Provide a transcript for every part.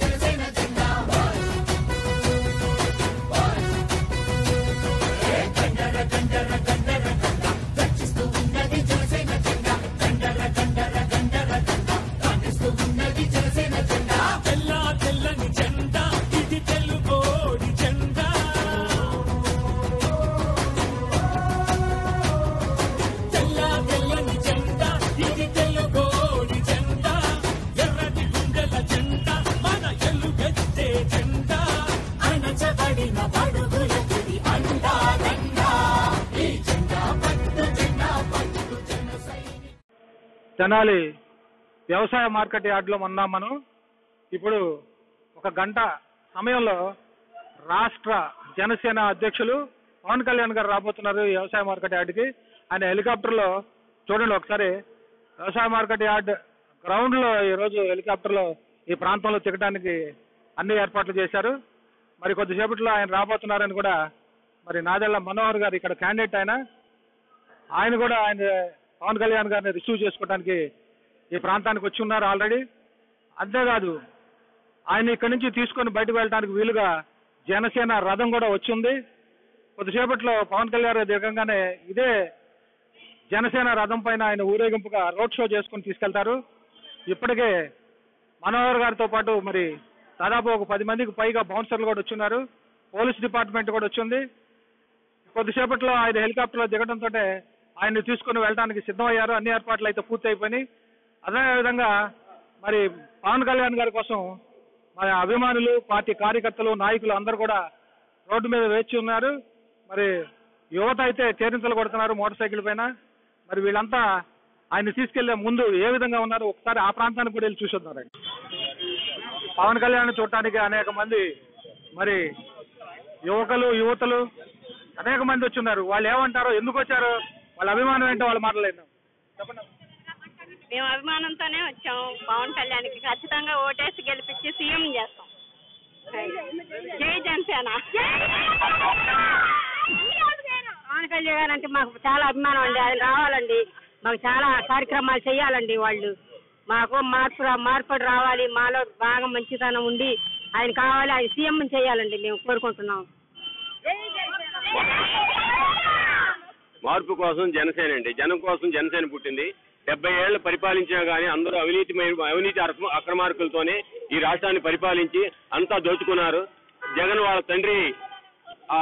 తెల్ల తెనాలి వ్యవసాయ మార్కెట్ యార్డ్లో ఉన్నాం మనం. ఇప్పుడు ఒక గంట సమయంలో రాష్ట్ర జనసేన అధ్యక్షులు పవన్ కళ్యాణ్ గారు రాబోతున్నారు ఈ వ్యవసాయ మార్కెట్ యార్డ్కి. ఆయన హెలికాప్టర్లో చూడండి ఒకసారి. వ్యవసాయ మార్కెట్ యార్డ్ గ్రౌండ్లో ఈరోజు హెలికాప్టర్లో ఈ ప్రాంతంలో తిరగడానికి అన్ని ఏర్పాట్లు చేశారు. మరి కొద్దిసేపట్లో ఆయన రాబోతున్నారని కూడా మరి నాదెళ్ళ మనోహర్ గారు ఇక్కడ క్యాండిడేట్ ఆయన. ఆయన కూడా ఆయన పవన్ కళ్యాణ్ గారిని రిసీవ్ చేసుకోవడానికి ఈ ప్రాంతానికి వచ్చి ఉన్నారు ఆల్రెడీ. అంతేకాదు ఆయన ఇక్కడి నుంచి తీసుకొని బయటకు వెళ్ళడానికి వీలుగా జనసేన రథం కూడా వచ్చింది. కొద్దిసేపట్లో పవన్ కళ్యాణ్ గారు దిగంగానే ఇదే జనసేన రథం పైన ఆయన ఊరేగింపుగా రోడ్ షో చేసుకొని తీసుకెళ్తారు. ఇప్పటికే మనోహర్ గారితో పాటు మరి దాదాపు ఒక పది మందికి పైగా బౌన్సర్లు కూడా వచ్చున్నారు. పోలీస్ డిపార్ట్మెంట్ కూడా వచ్చింది. కొద్దిసేపట్లో ఆయన హెలికాప్టర్లో దిగడంతో ఆయన్ని తీసుకుని వెళ్ళడానికి సిద్ధమయ్యారు. అన్ని ఏర్పాట్లు అయితే పూర్తయిపోయినాయి. అదేవిధంగా మరి పవన్ కళ్యాణ్ గారి కోసం మరి అభిమానులు పార్టీ కార్యకర్తలు నాయకులు అందరూ కూడా రోడ్డు మీద వేచి ఉన్నారు. మరి యువత అయితే కేరింతలు కొడుతున్నారు మోటార్ సైకిల్ పైన. మరి వీళ్ళంతా ఆయన తీసుకెళ్ళే ముందు ఏ విధంగా ఉన్నారు? ఒకసారి ఆ ప్రాంతానికి కూడా వెళ్ళి చూసొద్దాం పవన్ కళ్యాణ్ చూడటానికి అనేక మంది మరి యువకులు యువతలు అనేక మంది వచ్చున్నారు వాళ్ళు ఏమంటారో ఎందుకు వచ్చారో? వాళ్ళ అభిమానం ఏంటో వాళ్ళ మాటలేదు చెప్పండి. మేము అభిమానంతోనే వచ్చాం. పవన్ కళ్యాణ్కి ఖచ్చితంగా ఓటేసి గెలిపించి సీఎం చేస్తాం. జై జనసేన. పవన్ కళ్యాణ్ అంటే మాకు చాలా అభిమానం అండి. ఆయన రావాలండి. మాకు చాలా కార్యక్రమాలు చేయాలండి వాళ్ళు. మాకు మార్పు రా- మార్పు రావాలి. మాలో బాగా మంచితనం ఉండి ఆయన కావాలి. ఆయన సీఎం చేయాలండి మేము కోరుకుంటున్నాం. మార్పు కోసం జనసేన అండి. జనం కోసం జనసేన పుట్టింది. డెబ్బై ఏళ్ళు పరిపాలించినా గానీ అందరూ అవినీతి అవినీతి అక్రమార్కులతోనే ఈ రాష్ట్రాన్ని పరిపాలించి అంతా దోచుకున్నారు. జగన్ వాళ్ళ తండ్రి ఆ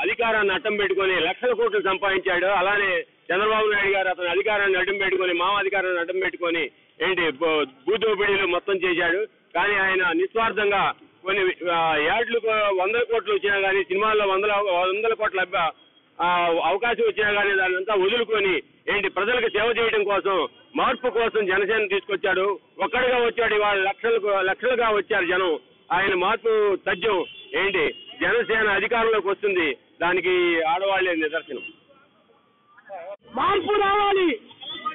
అధికారాన్ని అడ్డం పెట్టుకొని లక్షల కోట్లు సంపాదించాడు. అలానే చంద్రబాబు నాయుడు గారు అతని అధికారాన్ని అడ్డం పెట్టుకొని మామ అధికారాన్ని అడ్డం పెట్టుకొని ఏంటి బో- భూదోపిడీలు మొత్తం చేశాడు. కానీ ఆయన నిస్వార్థంగా కొన్ని యాడ్లు వందల కోట్లు వచ్చినా కానీ సినిమాల్లో వందల వందల కోట్ల అవకాశం వచ్చినా కానీ దానంతా అంతా వదులుకొని ఏంటి ప్రజలకు సేవ చేయడం కోసం మార్పు కోసం జనసేన తీసుకొచ్చాడు. ఒక్కడిగా వచ్చాడు ఇవాళ లక్షలకు లక్షలుగా వచ్చారు జనం. ఆయన మార్పు తథ్యం ఏంటి? జనసేన అధికారంలోకి వస్తుంది. దానికి ఆడవాళ్ళే నిదర్శనం. మార్పు రావాలి.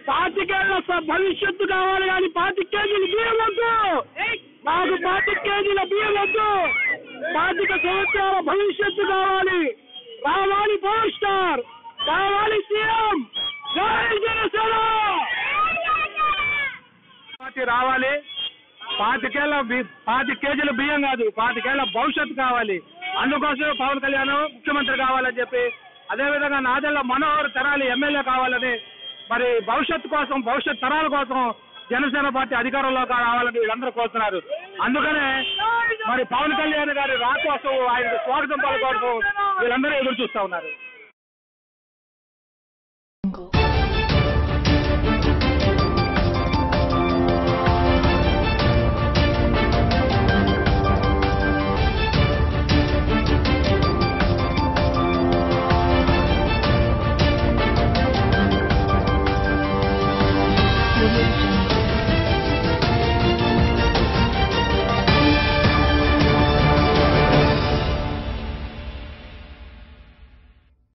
పాతికేళ్ళ భవిష్యత్తు కావాలి కానీ పాతి కేజీలు బియ్యం వద్దు మాకు పాతి కేజీల బియ్యం వద్దు పాతిక సంవత్సరాల భవిష్యత్తు కావాలి. రావాలి పవర్ స్టార్. కావాలి సీఎం. జై జనసేన. పార్టీ రావాలి. పాతికేళ్ళ పాతి కేజీల బియ్యం కాదు పాతికేళ్ళ భవిష్యత్తు కావాలి. అందుకోసం పవన్ కళ్యాణ్ ముఖ్యమంత్రి కావాలని చెప్పి అదేవిధంగా నాదెళ్ళ మనోహర్ తరాలు ఎమ్మెల్యే కావాలని మరి భవిష్యత్తు కోసం భవిష్యత్ తరాల కోసం జనసేన పార్టీ అధికారంలో రావాలని వీళ్ళందరూ కోరుతున్నారు. అందుకనే మరి పవన్ కళ్యాణ్ గారి రాకోసం ఆయన స్వాగతం పలకోవడం వీళ్ళందరూ ఎదురు చూస్తా ఉన్నారు.